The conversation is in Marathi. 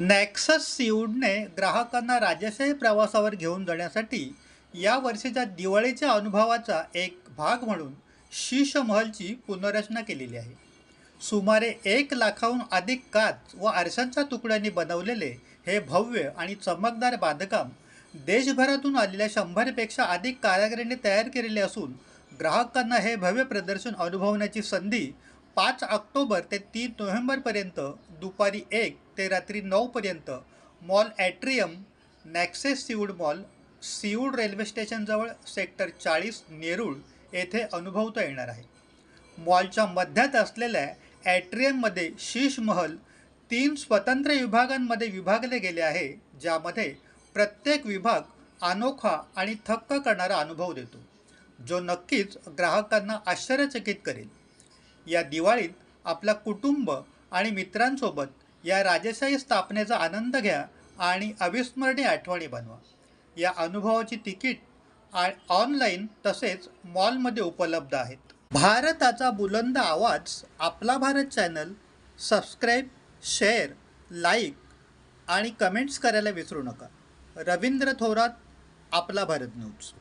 नॅक्सस सीवूडने ग्राहकांना राजशाही प्रवासावर घेऊन जाण्यासाठी या वर्षीच्या दिवाळीच्या अनुभवाचा एक भाग म्हणून शीश महलची पुनर्रचना केलेली आहे. सुमारे एक लाखाहून अधिक काच व आरशांच्या तुकड्यांनी बनवलेले हे भव्य आणि चमकदार बांधकाम देशभरातून आलेल्या शंभरपेक्षा अधिक कारागिरांनी तयार केलेले असून ग्राहकांना हे भव्य प्रदर्शन अनुभवण्याची संधी पाच ऑक्टोबर ते तीन नोव्हेंबरपर्यंत दुपारी एक ते रात्री नऊपर्यंत mall atrium Nexus Seawoods mall Seawoods railway स्टेशनजवळ sector चाळीस नेरूळ येथे अनुभवता येणार आहे. मॉलच्या मध्यात असलेल्या ॲट्रियममध्ये शीश महल तीन स्वतंत्र विभागांमध्ये विभागले गेले आहे ज्यामध्ये प्रत्येक विभाग अनोखा आणि थक्क करणारा अनुभव देतो जो नक्कीच ग्राहकांना आश्चर्यचकित करेल. या दिवाळीत आपला कुटुंब आणि मित्रांसोबत या राजेशाही स्थापनेचा आनंद घ्या आणि अविस्मरणीय आठवणी बनवा. या अनुभवाची तिकीट आ ऑनलाईन तसेच मॉलमध्ये उपलब्ध आहेत. भारताचा बुलंद आवाज आपला Bharat channel. Subscribe share like आणि कमेंट्स करायला विसरू नका. रवींद्र थोरात आपला भारत न्यूज.